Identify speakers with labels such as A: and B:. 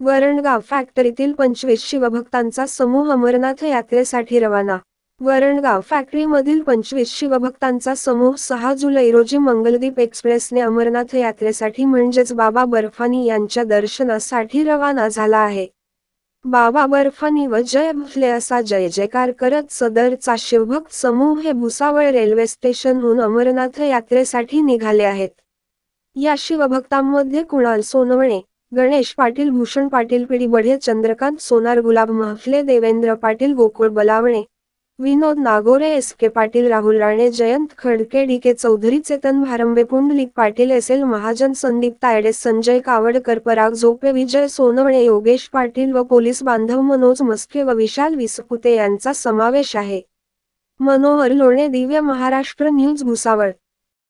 A: वरणगाव फॅक्टरीतील पंचवीस शिवभक्तांचा समूह अमरनाथ यात्रेसाठी रवाना. वरणगाव फॅक्टरीमधील पंचवीस शिवभक्तांचा समूह सहा जुलै रोजी मंगलदीप एक्सप्रेसने अमरनाथ यात्रेसाठी म्हणजेच बाबा बर्फानी यांच्या दर्शनासाठी रवाना झाला आहे. बाबा बर्फानी व जय भुसले असा जय जयकार करत सदरचा शिवभक्त समूह हे भुसावळ रेल्वे स्टेशनहून अमरनाथ यात्रेसाठी निघाले आहेत. या शिवभक्तांमध्ये Kunal Sonawane Ganesh Patil Bhushan Patil Pidhi Badhe Chandrakant Sonar Gulab Mahfale Devendra Patil Gokul Balawane Vinod Nagore S K Patil Rahul Rane Jayant Khadke D K Chaudhari Chetan Bharambe Pundlik Patil S L Mahajan Sandeep Tayde Sanjay Kawadkar Parag Zope Vijay Sonawane Yogesh Patil व police बांधव मनोज मस्के व विशाल विसपुते यांचा समावेश आहे. मनोहर लोणे Divya Maharashtra news Bhusawal.